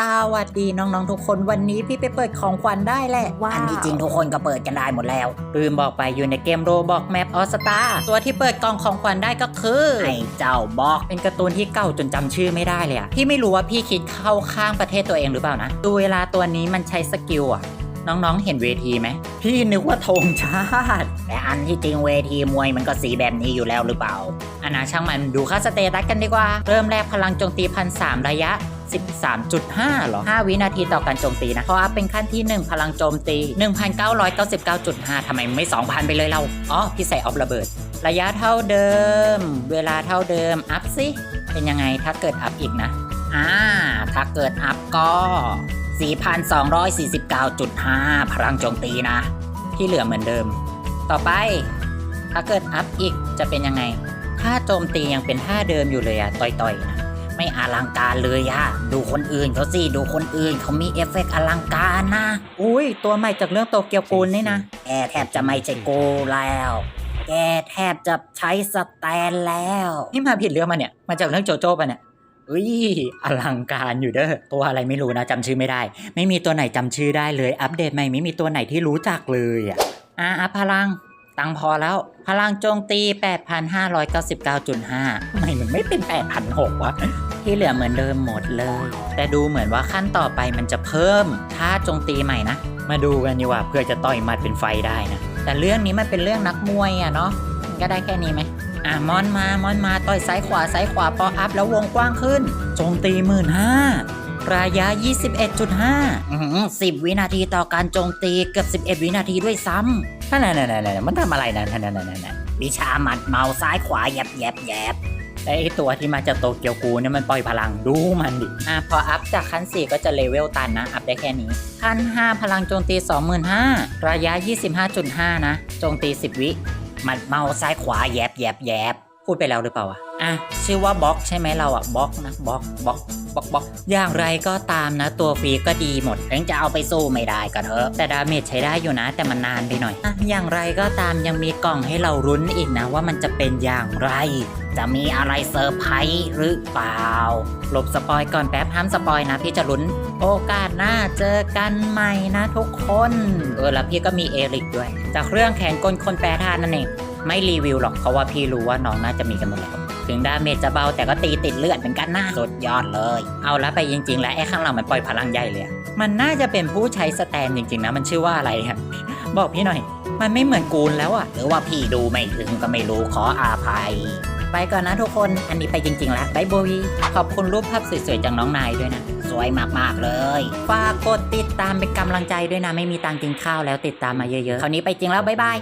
สวัสดีน้องๆทุกคนวันนี้พี่ไปเปิดของขวัญได้แหละว้าวอันที่จริงทุกคนก็เปิดกันได้หมดแล้วลืมบอกไปอยู่ในเกมโรบอกแมปออสตาตัวที่เปิดกล่องของขวัญได้ก็คือไอ้เจ้าบอกเป็นการ์ตูนที่เก่าจนจำชื่อไม่ได้เลยอะพี่ไม่รู้ว่าพี่คิดเข้าข้างประเทศตัวเองหรือเปล่านะดูเวลาตัวนี้มันใช้สกิลอะน้องๆ เห็นเวทีไหม พี่นึกว่าธงชาติ แต่อันที่จริงเวทีมวยมันก็สีแบบนี้อยู่แล้วหรือเปล่าอันนะช่างมันดูค่าสเตตัสกันดีกว่า เริ่มแรกพลังโจมตีพันสามระยะ 13.5หรอ 5 วินาทีต่อการโจมตีนะ เพราะอัพเป็นขั้นที่ 1 พลังโจมตี 1999.5ทำไมไม่ 2,000 ไปเลยเรา อ๋อ พี่ใส่ออฟระเบิด ระยะเท่าเดิม เวลาเท่าเดิม อัพสิ เป็นยังไงถ้าเกิดอัพอีกนะ อ่า ถ้าเกิดอัพก็ 4,249.5 พลังโจมตีนะ ที่เหลือเหมือนเดิม ต่อไป ถ้าเกิดอัพอีกจะเป็นยังไง ถ้าโจมตียังเป็นท่าเดิมอยู่เลยอะต่อยๆนะ ไม่อลังการเลยอะดูคนอื่นเขาสิ ดูคนอื่นเขามีเอฟเฟกต์อลังการนะ อุ้ยตัวใหม่จากเรื่องโตเกียวกูลนี่นะ แกแทบจะไม่ใช่กูแล้ว แกแทบจะใช้สแตนแล้ว นี่มาผิดเรื่องมาเนี่ย มาจากเรื่องโจโจ้ปะเนี่ยอุ้ยอลังการอยู่เด้อตัวอะไรไม่รู้นะจำชื่อไม่ได้ ไม่มีตัวไหนจำชื่อได้เลย อัปเดตใหม่ไม่มีตัวไหนที่รู้จักเลยอะอะอัพพลัง ตังพอแล้ว พลังโจมตี 8,599.5ทำไมมันไม่เป็น 8,600วะที่เหลือเหมือนเดิมหมดเลย แต่ดูเหมือนว่าขั้นต่อไปมันจะเพิ่มท่าโจมตีใหม่นะ มาดูกันดีกว่าเพื่อจะต่อยมัดเป็นไฟได้นะ แต่เรื่องนี้มันเป็นเรื่องนักมวยอะเนาะก็ได้แค่นี้ไหมอะมอนมามอนมาต่อยซ้ายขวาซ้ายขวาพออัพแล้ววงกว้างขึ้น โจมตีหมื่นห้า ระยะ 21.5อื้อหือ10 วินาทีต่อการโจมตีเกือบ 11 วินาทีด้วยซ้ำนั่นนั่นนั่นมันทำอะไรนะนั่นนั่นนั่นวิชาหมัดเมาซ้ายขวาแยบแยบแยบแต่ไอตัวที่มาจากโตเกียวกูเนี่ยมันปล่อยพลังดูมันดิ อะพออัพจากขั้น 4 ก็จะเลเวลตันนะ อัพได้แค่นี้ ขั้น 5 พลังโจมตี 25,000 ระยะ 25.5 นะ โจมตี 10 วิ หมัดเมาซ้ายขวาแยบแยบแยบพูดไปแล้วหรือเปล่าวะ อะ ชื่อว่าบล็อกใช่ไหมเราอะบล็อกนะบล็อกบล็อก บอกบอกอย่างไรก็ตามนะ ตัวฟรีก็ดีหมดถึงจะเอาไปสู้ไม่ได้ก็เถอะ แต่ดาเมจใช้ได้อยู่นะ แต่มันนานไปหน่อยอะอย่างไรก็ตามยังมีกล่องให้เรารุ้นอีกนะ ว่ามันจะเป็นอย่างไร จะมีอะไรเซอร์ไพรส์หรือเปล่าหลบสปอยก่อนแป๊บห้ามสปอยนะ พี่จะลุ้น โอกาสหน้าเจอกันใหม่นะทุกคนเออแล้วพี่ก็มีเอริกด้วย จากเรื่องแขนกลคนแปรธาตุนั่นเองไม่รีวิวหรอกเพราะว่าพี่รู้ว่าน้องน่าจะมีกันหมดแล้ว ถึงดาเมจจะเบาแต่ก็ตีติดเลือดเหมือนกันนะสุดยอดเลย เอาละไปจริง ๆ แล้วไอ้ข้างหลังมันปล่อยพลังใหญ่เลยมันน่าจะเป็นผู้ใช้สแตนจริง ๆ นะ มันชื่อว่าอะไรครับบอกพี่หน่อย มันไม่เหมือนกูนแล้วอะหรือว่าพี่ดูไม่ถึงก็ไม่รู้ขออาภัยไปก่อนนะทุกคน อันนี้ไปจริง ๆ แล้วบายบายขอบคุณรูปภาพสวยๆจากน้องนายด้วยนะ สวยมากๆเลย ฝากกดติดตามเป็นกำลังใจด้วยนะ ไม่มีตังค์กินข้าวแล้วติดตามมาเยอะๆ คราวนี้ไปจริงแล้วบายบาย